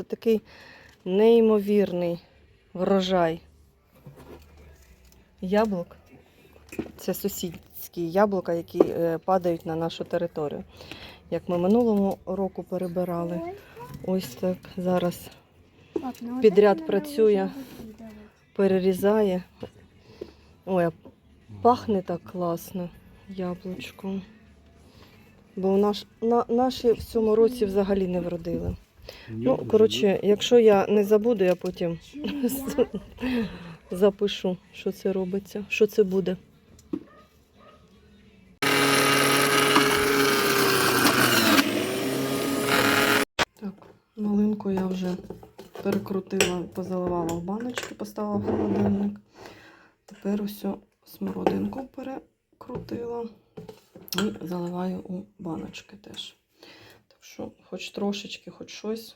Це такий неймовірний врожай яблук. Це сусідські яблука, які е, падають на нашу територію. Як ми минулому року перебирали, ось так зараз Пап, ну Підряд вот это працює. надо уже выкидывать. перерізає. Ой, а пахне так класно яблучко. Бо у наш, на, наші в цьому році взагалі не вродили. Ну, коротше, якщо я не забуду, я потім запишу, що це робиться, що це буде. Так, малинку я вже перекрутила, позаливала в баночки, поставила в холодильник. Тепер усю смородинку перекрутила і заливаю у баночки теж. Що, хоч трошечки, хоч щось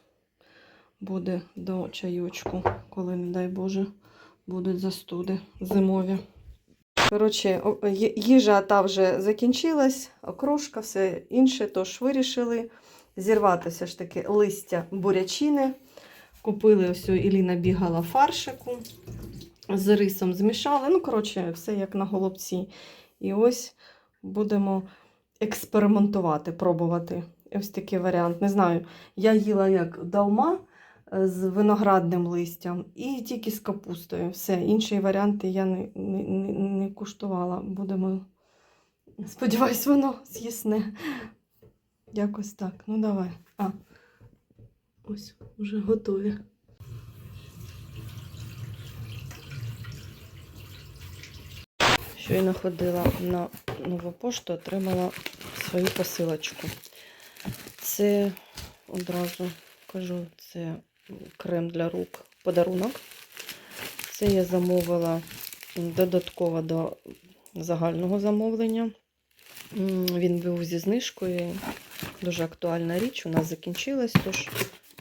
буде до чайочку, коли, не дай Боже, будуть застуди зимові. Коротше, їжа та вже закінчилась, окрошка, все інше, тож вирішили зірвати все ж таки листя бурячини. Купили ось Іліна бігала фаршику, з рисом змішали. Ну, коротше, все як на голубці. І ось будемо експериментувати, пробувати. Ось такий варіант. Не знаю, я їла як далма е, з виноградним листям і тільки з капустою. Все, інші варіанти я не, не, не, куштувала. Будемо. Сподіваюсь, воно з'їсне. Якось так. Ну давай. А. Ось, вже готові. Щойно ходила на нову пошту, отримала свою посилочку. Це одразу кажу, це крем для рук, подарунок. Це я замовила додатково до загального замовлення. Він був зі знижкою. Дуже актуальна річ. У нас закінчилась, тож,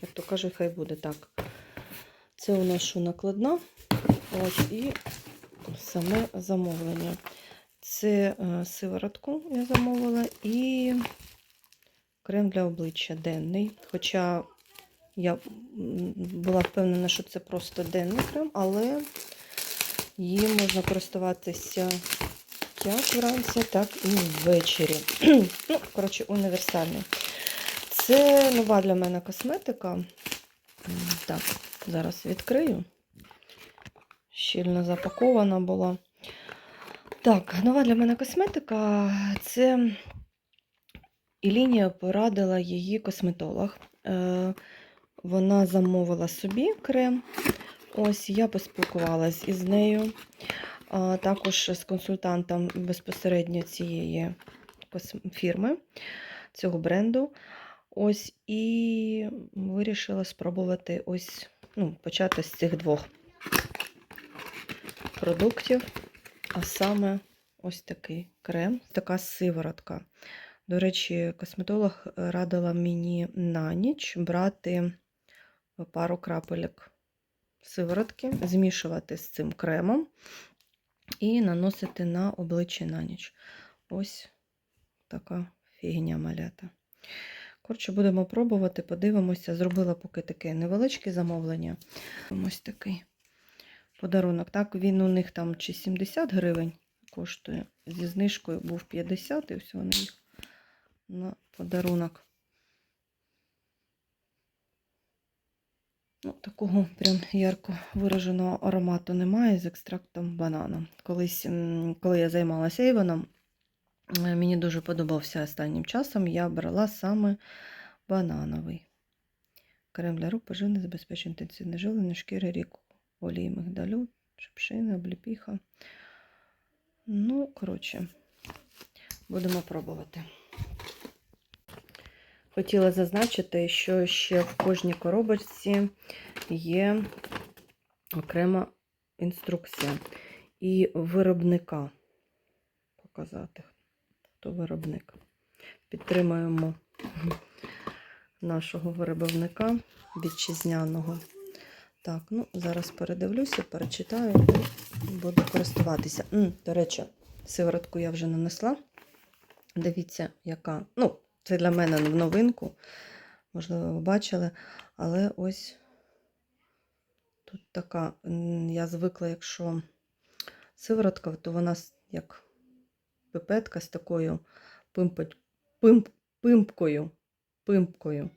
як то кажуть, хай буде так. Це у нас що накладна. Ось і саме замовлення. Це е, сиворотку я замовила і крем для обличчя денний. Хоча я була впевнена, що це просто денний крем, але їм можна користуватися як вранці, так і ввечері. ну, коротше, універсальний. Це нова для мене косметика. Так, зараз відкрию. Щільно запакована була. Так, нова для мене косметика це Ілінія порадила її косметолог. Е, Вона замовила собі крем. Ось я поспілкувалась із нею, також з консультантом безпосередньо цієї фірми, цього бренду. Ось і вирішила спробувати ось, ну, почати з цих двох продуктів, а саме ось такий крем, така сиворотка. До речі, косметолог радила мені на ніч брати пару крапелек сиворотки, змішувати з цим кремом і наносити на обличчя на ніч. Ось така фігня малята. Коротше, будемо пробувати, подивимося. Зробила поки таке невеличке замовлення. Ось такий подарунок. Так, він у них там чи 70 гривень коштує. Зі знижкою був 50 і все на їх на подарунок. Ну, такого прям ярко вираженого аромату немає з екстрактом банана. Колись, коли я займалася Ейвоном, е, мені дуже подобався останнім часом. Я брала саме банановий. Крем для рук поживне забезпечує інтенсивне жилення шкіри рік олії мигдалю, шипшини, обліпіха. Ну, коротше, будемо пробувати. Хотіла зазначити, що ще в кожній коробочці є окрема інструкція і виробника. Показати, хто виробник. Підтримуємо нашого виробника вітчизняного. Так, ну зараз передивлюся, перечитаю і буду користуватися. До речі, сиворотку я вже нанесла. Дивіться, яка. Ну, це для мене в новинку. можливо, ви бачили. Але ось тут така, я звикла, якщо сиворотка, то вона як пипетка з такою пимп, пимпкою. Пимпкою.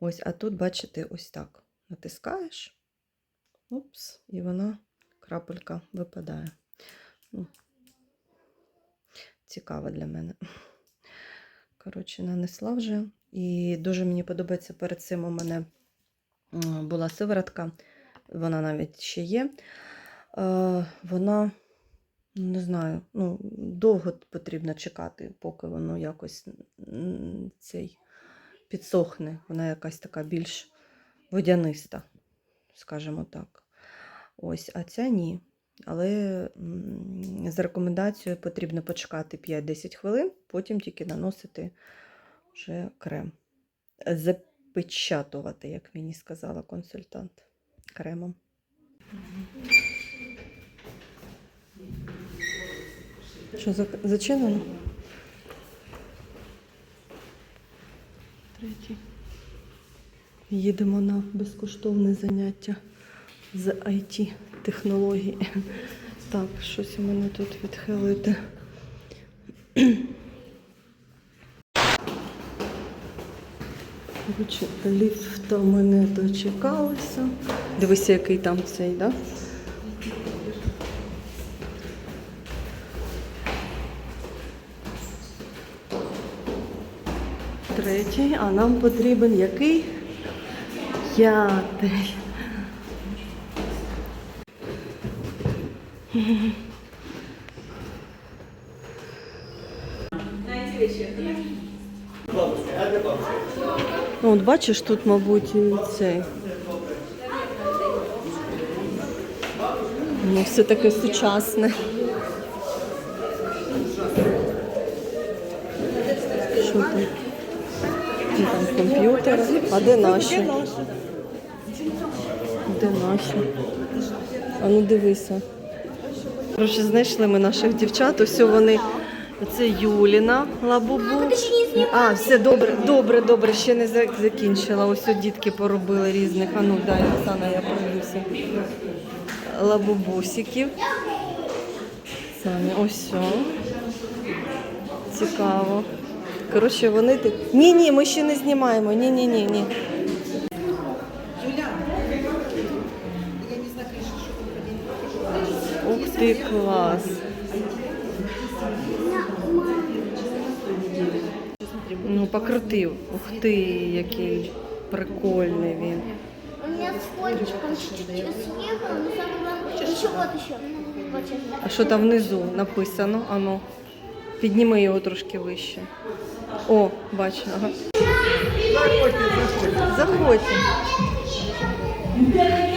Ось, а тут, бачите, ось так. Натискаєш, упс, і вона, крапелька, випадає. Ну, цікаво для мене. Коротше, нанесла вже. І дуже мені подобається перед цим у мене була сиворотка, вона навіть ще є. Е, Вона, ну, не знаю, ну, довго потрібно чекати, поки воно якось цей підсохне. Вона якась така більш водяниста, скажімо так. Ось, а ця ні. Але за рекомендацією потрібно почекати 5-10 хвилин, потім тільки наносити вже крем. Запечатувати, як мені сказала консультант, кремом. Що зачинено? Третій. Їдемо на безкоштовне заняття з IT технології. Так, щось у мене тут відхилити. Коротше, ліфта ми не. Дивися, який там цей, так? Да? Третій, а нам потрібен який? П'ятий. Ну, от бачиш, тут, мабуть, цей. Ну, все таке сучасне. Що тут? Ну, Там комп'ютер. А де наші? Де наші? А ну дивися. Коротше, знайшли ми наших дівчат. Ось вони. Це Юліна Лабубу. А, все добре, добре, добре, ще не закінчила. Ось дітки поробили різних. А ну дай, Оксана, я пройдуся. Лабубусиків. Самі, ось все. Цікаво. Коротше, вони ти. Ні, ні, ми ще не знімаємо. Ні, ні, ти, клас. Ну, покрутив. Ух ти, який прикольний він. У меня с пончиком чуть-чуть но самое главное, еще вот еще. А що там внизу написано? Ану, підніми його трошки вище. О, бачу, ага. Заходьте. Отже,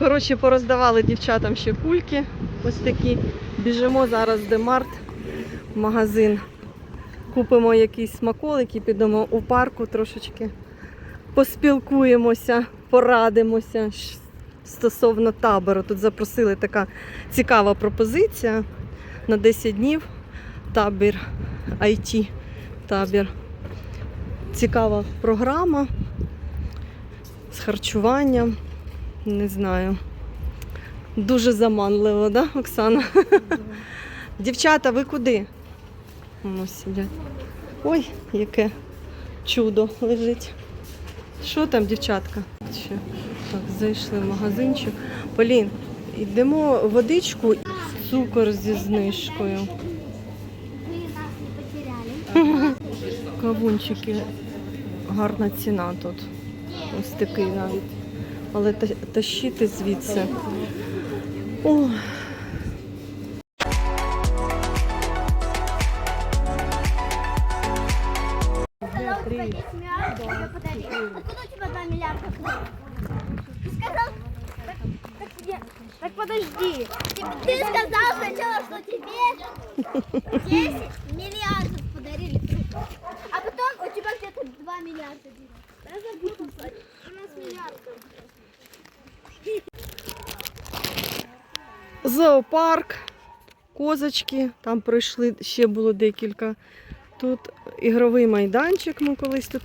Коротше, пороздавали дівчатам ще кульки. Ось такі. Біжимо зараз в Демарт в магазин. Купимо якісь смаколики, підемо у парку трошечки поспілкуємося, порадимося стосовно табору. Тут запросили така цікава пропозиція на 10 днів. Табір IT. Табір. Цікава програма з харчуванням. Не знаю. Дуже заманливо, да, Оксана? Дівчата, ви куди? Воно сидять. Ой, яке чудо лежить. Що там, дівчатка? Так, зайшли в магазинчик. Полін, йдемо водичку, цукор зі знижкою. Кавунчики. Гарна ціна тут. Ось такий навіть. Але та- тащити звідси. О. Сказал, что 10 миллиардов тебе подарили. Откуда у тебя 2 миллиарда? Ты сказал... Так, так, я- так подожди. Ты, ты сказал сначала, что тебе 10 миллиардов подарили. А потом у тебя где-то 2 миллиарда. Зоопарк, козочки, там пройшли, ще було декілька. Тут ігровий майданчик, ми колись тут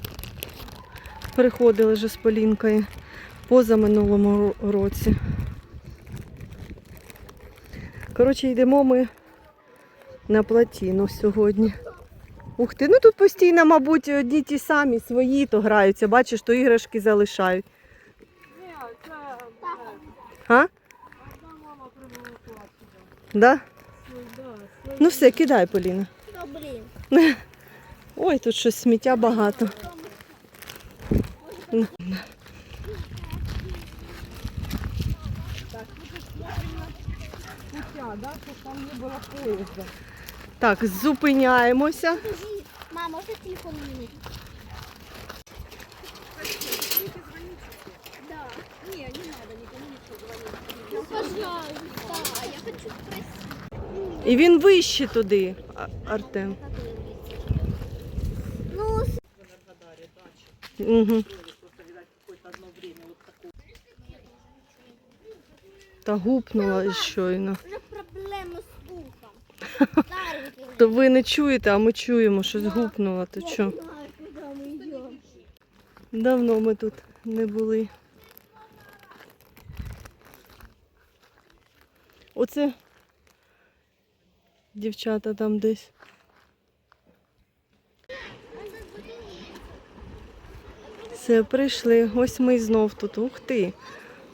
приходили вже з Полінкою поза минулому році. Коротше, йдемо ми на платіну сьогодні. Ух ти, ну тут постійно, мабуть, одні ті самі свої то граються. Бачиш, то іграшки залишають. А? Да? Ну все, кидай, Поліна. Ну. Ой, тут щось сміття багато. Так, зупиняємося. Мама, можно телефон мне? Да. Не, не надо никому ничего говорить. Ну, пожалуйста, хочу спросить. І він вище туди, Артем. Ну, Угу. Та гупнула щойно. ухом. То ви не чуєте, а ми чуємо, щось гупнуло. То що? Давно ми тут не були. Оце дівчата там десь. Все, прийшли. Ось ми знов тут. Ух ти.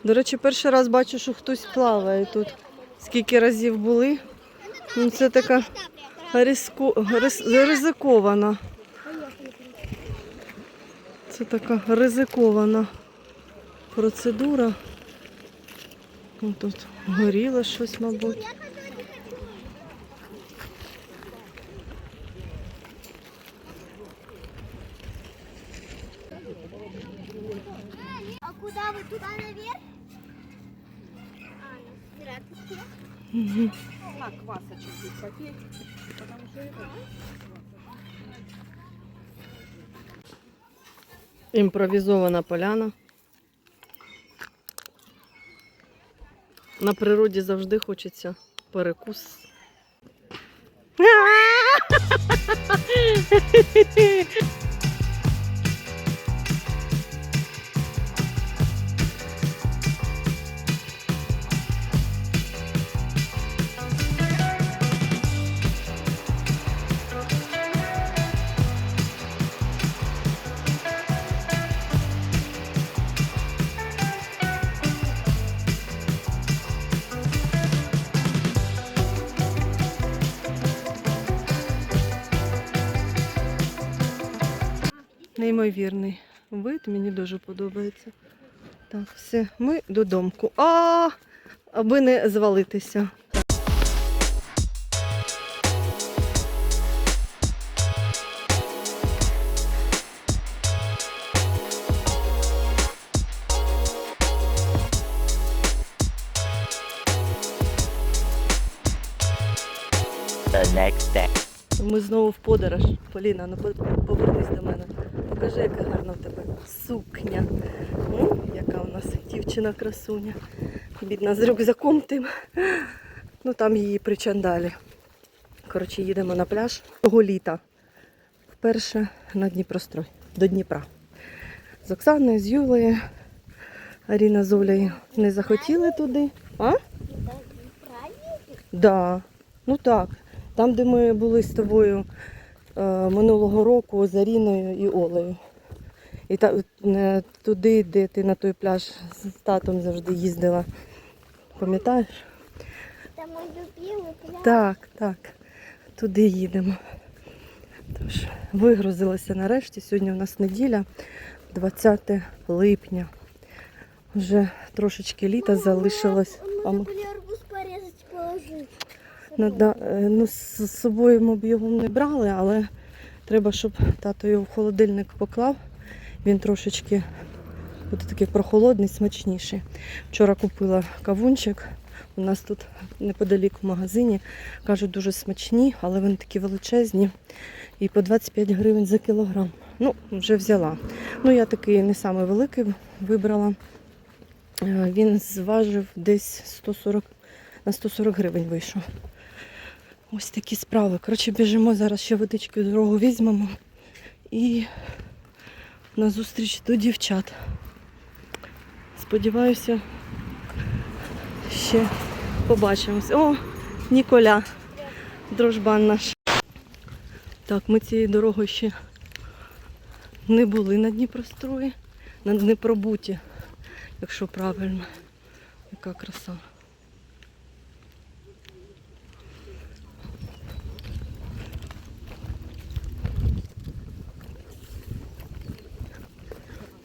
До речі, перший раз бачу, що хтось плаває тут. Скільки разів були. Ну, це така ризико... риз- ризикована. Це така ризикована процедура. Ну, Тут горіло щось, мабуть. А куда вы? Туда наверх? А, на спираль. Імпровізована поляна. На природі завжди хочеться перекус. Неймовірний вид, мені дуже подобається. Так, все, ми додомку. А, аби не звалитися. Ми знову в подорож. Поліна, ну повернись до мене. Покажи, яка гарна в тебе сукня. М, яка у нас дівчина красуня. Бідна з рюкзаком тим. Ну там її причандалі. Коротше, їдемо на пляж того літа. Вперше на Дніпрострой, до Дніпра. З Оксаною, з Юлею, Аріна з Олею не захотіли туди. А? Да. Ну так. Там, де ми були з тобою минулого року з Аріною і Олею. І та, е, туди, де ти на той пляж з татом завжди їздила. Пам'ятаєш? Это мой любимый пляж. Так, так. Туди їдемо. Тож, вигрузилася нарешті. Сьогодні у нас неділя, 20 липня. Вже трошечки літа залишилось. А Е, ну, з з собою ми б його не брали, але треба, щоб тато його в холодильник поклав. Він трошечки буде такий прохолодний, смачніший. Вчора купила кавунчик. У нас тут неподалік в магазині. Кажуть, дуже смачні, але вони такі величезні. І по 25 гривень за кілограм. Ну, вже взяла. Ну, я такий не самий великий вибрала. Е, Він зважив десь 140, на 140 гривень вийшов. Ось такі справи. Коротше, біжимо зараз ще водички дорогу візьмемо і на зустріч до дівчат. Сподіваюся, ще побачимось. О, Ніколя, дружбан наш. Так, ми цією дорогою ще не були на Дніпрострої, на Дніпробуті, якщо правильно. Яка краса.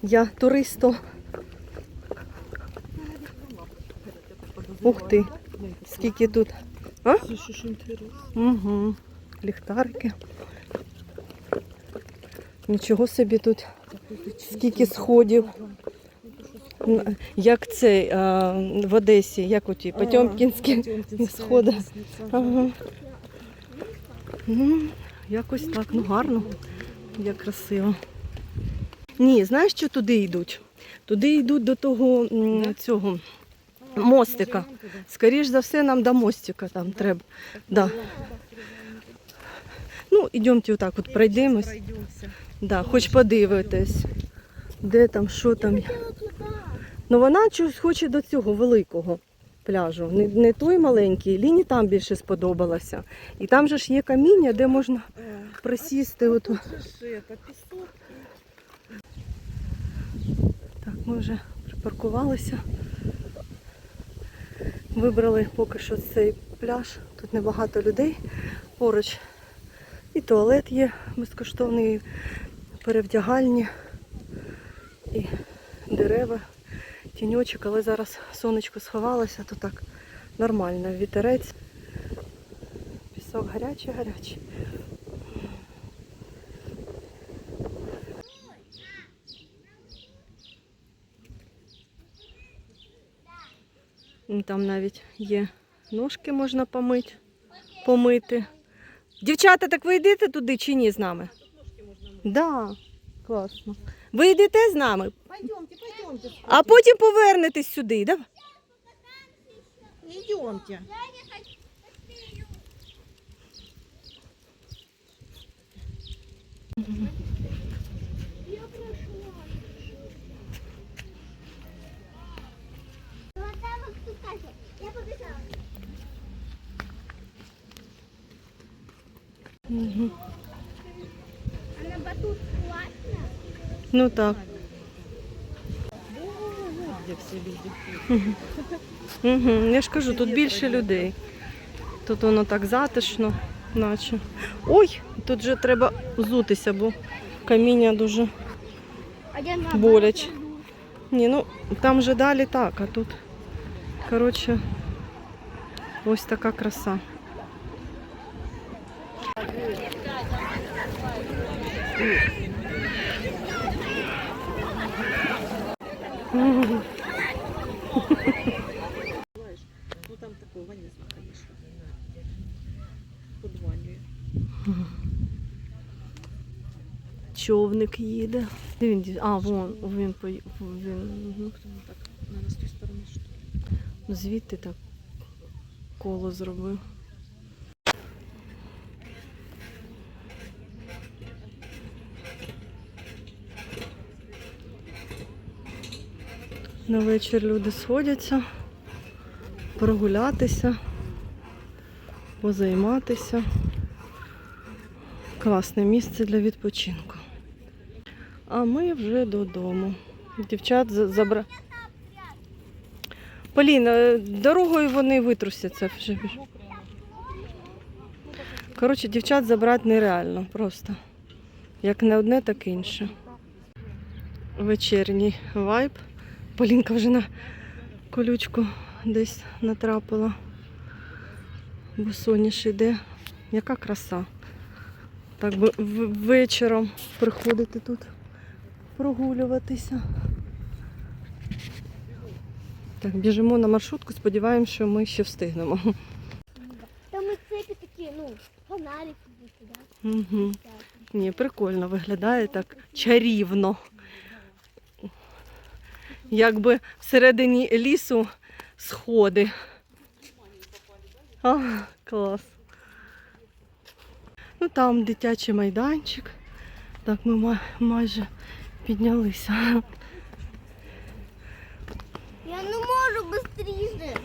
Я туристо. Ух ти, скільки тут. А? Угу. Ліхтарики. Нічого собі тут. Скільки сходів. Як цей а, в Одесі, як оті Потьомкінські сходи. Ага. Ну, якось так, ну гарно, як красиво. Ні, знаєш, що туди йдуть? Туди йдуть до того цього мостика. Скоріш за все, нам до мостика там треба. Да. Ну, йдемте отак от пройдемось. Да, хоч подивитись, де там, що там. Ну вона чогось хоче до цього великого пляжу. Не, не той маленький, Ліні там більше сподобалося. І там же ж є каміння, де можна присісти. От. Так, ми вже припаркувалися. Вибрали поки що цей пляж. Тут небагато людей. Поруч і туалет є безкоштовний, і перевдягальні, і дерева, тіньочок, але зараз сонечко сховалося, то так нормально, вітерець. Пісок гарячий, Там навіть є ножки можна помити, помити. Дівчата, так ви йдете туди чи ні з нами? Да, класно. Ви йдете з нами, Пойдемте, пойдемте. а потім повернетесь сюди. Да? Идемте. Вот там вот тут кафе. Я побежала. Угу. А на батут классно? Ну так. Угу. Я ж кажу, тут більше людей. Тут воно так затишно, наче. Ой, тут же треба взутися, бо каміння дуже боляче. Ні, ну там же далі так, а тут, коротше, ось така краса. Ну там такого не знаю, конечно. Подвалює. Човник їде. Де він А, вон, він поїхав. Він... так, на нас ту сторону, що? Звідти так коло зробив. На вечір люди сходяться, прогулятися, позайматися. Класне місце для відпочинку. А ми вже додому. Дівчат забра... Поліна, е, дорогою вони витрусяться вже. Коротше, дівчат забрати нереально просто. Як не одне, так інше. Вечірній вайб. Полінка вже на колючку десь натрапила. Бо соняш іде. Яка краса. Так би вечором приходити тут прогулюватися. Так, біжимо на маршрутку, сподіваємося, що ми ще встигнемо. Там и цепи такие, ну, фонарики? Угу. Ні, прикольно виглядає так чарівно. Якби всередині лісу сходи. А, клас. Ну там дитячий майданчик. Так, ми ма- майже піднялися. Я не можу быстрее.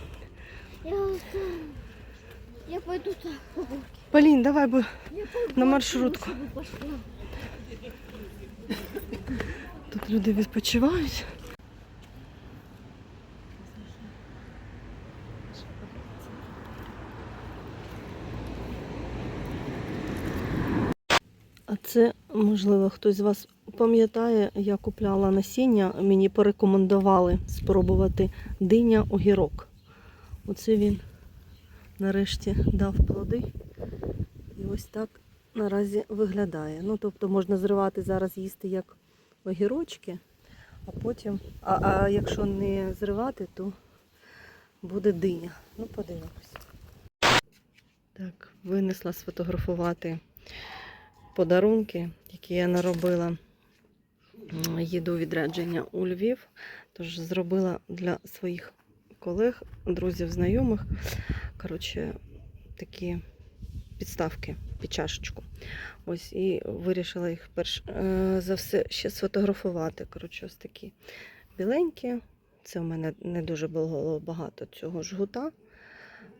Я, я пойду так. Полін, давай бо Я на маршрутку. бы. Тут люди відпочивають. А це, можливо, хтось з вас пам'ятає, я купляла насіння, мені порекомендували спробувати диня огірок. Оце він нарешті дав плоди. І ось так наразі виглядає. Ну, тобто можна зривати зараз їсти як огірочки, а потім, а, а якщо не зривати, то буде диня. Ну, подивимось. Так, винесла сфотографувати подарунки, які я наробила. Їду відрядження у Львів, тож зробила для своїх колег, друзів, знайомих. Коротше, такі підставки під чашечку. Ось і вирішила їх перш е, за все ще сфотографувати. Коротше, ось такі біленькі. Це в мене не дуже було багато цього жгута.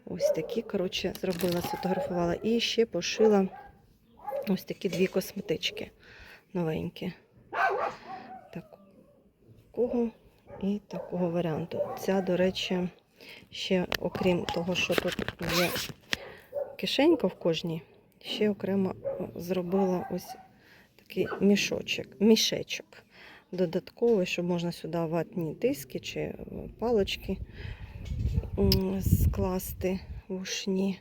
Ось такі, коротше, зробила, сфотографувала. І ще пошила ось такі дві косметички новенькі. Такого і такого варіанту. Ця, до речі, ще окрім того, що тут є кишенька в кожній, ще окремо зробила ось такий мішочок, мішечок додатковий, щоб можна сюди ватні диски чи палочки скласти вушні.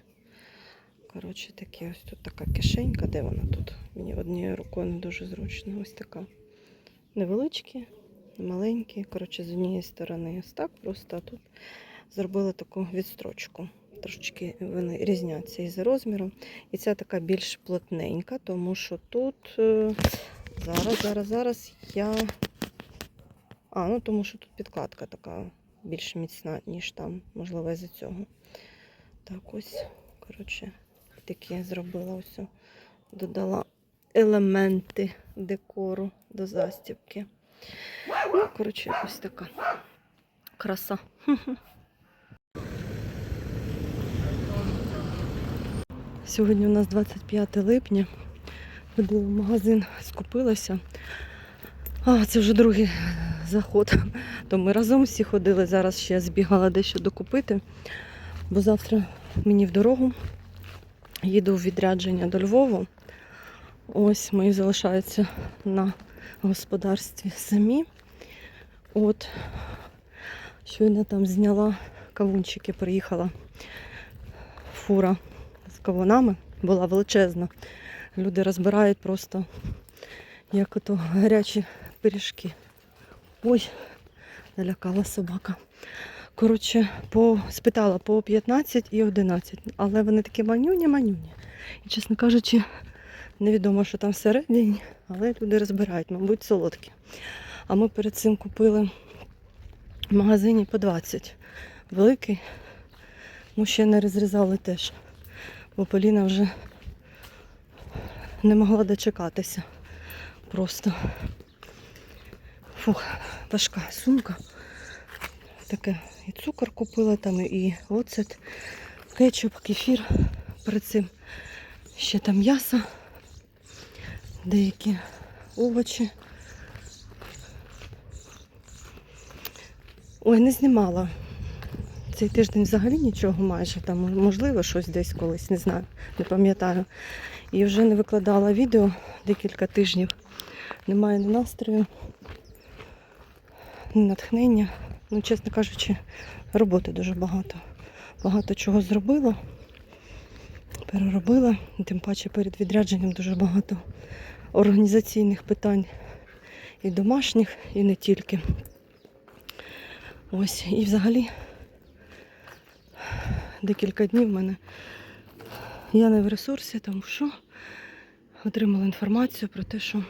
Коротше, такі ось тут така кишенька, де вона тут? Мені однією рукою не дуже зручно. Ось така невеличкі, маленькі. Коротше, з однієї сторони ось так, просто а тут зробила таку відстрочку. Трошечки вони різняться із розміром. І ця така більш плотненька, тому що тут е, зараз, зараз, зараз я. А, ну тому що тут підкладка така більш міцна, ніж там, можливо, із-за цього. Так, ось, коротше, такі я зробила ось. Додала елементи декору до застібки. Ну, коротше, ось така краса. Сьогодні у нас 25 липня. Ходила в магазин, скупилася. А, це вже другий заход. То ми разом всі ходили. Зараз ще збігала дещо докупити, бо завтра мені в дорогу. Їду в відрядження до Львову. Ось мої залишаються на господарстві самі. От, щойно там зняла кавунчики, приїхала фура з кавунами, була величезна. Люди розбирають просто як ото гарячі пиріжки. Ой, налякала собака. Коротше, по, спитала по 15 і 11, але вони такі манюні-манюні. І, чесно кажучи, Невідомо, що там всередині, але люди розбирають, мабуть, солодкі. А ми перед цим купили в магазині по 20. Великий. Ми ще не розрізали теж. Бо Поліна вже не могла дочекатися. Просто. Фух, важка сумка. Таке і цукор купила там, і оцет, кетчуп, кефір. Перед цим ще там м'ясо, деякі овочі. Ой, не знімала. Цей тиждень взагалі нічого майже. Там, можливо, щось десь колись, не знаю, не пам'ятаю. І вже не викладала відео декілька тижнів. Немає ні настрою, ні натхнення. Ну, чесно кажучи, роботи дуже багато. Багато чого зробила, переробила, тим паче перед відрядженням дуже багато організаційних питань і домашніх, і не тільки. Ось, і взагалі декілька днів в мене я не в ресурсі, тому що отримала інформацію про те, що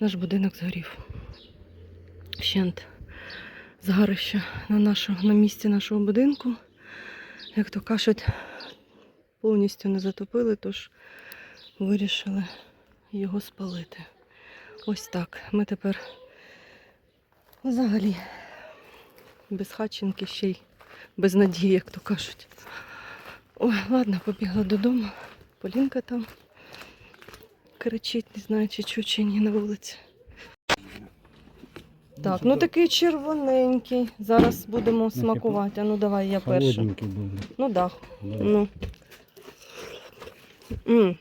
наш будинок згорів. Вщент згарище на, нашу, на місці нашого будинку. Як то кажуть, повністю не затопили, тож вирішили його спалити. Ось так. Ми тепер взагалі без хатченки ще й без надії, як то кажуть. Ой, ладно, побігла додому. Полінка там кричить, не знаю, чи чу, чи ні на вулиці. Так, ну такий червоненький. Зараз будемо смакувати. А ну давай я перша. Холодненький був. Ну да. Ну. М.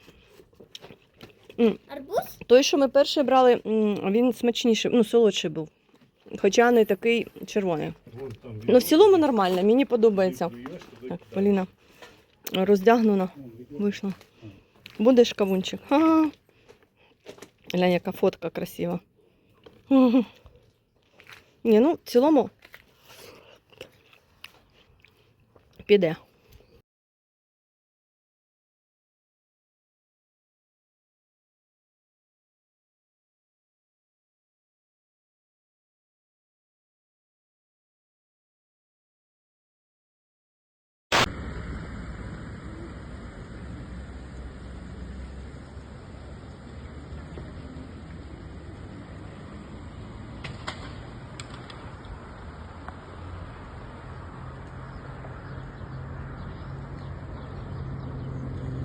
Арбуз? Той, що ми перший брали, м, він смачніший, ну, солодший був. Хоча не такий червоний. Ну, в цілому нормально, мені подобається. Так, Поліна роздягнена, вийшла. Будеш кавунчик? Ага. Глянь, яка фотка красива. Ні, ну, в цілому піде.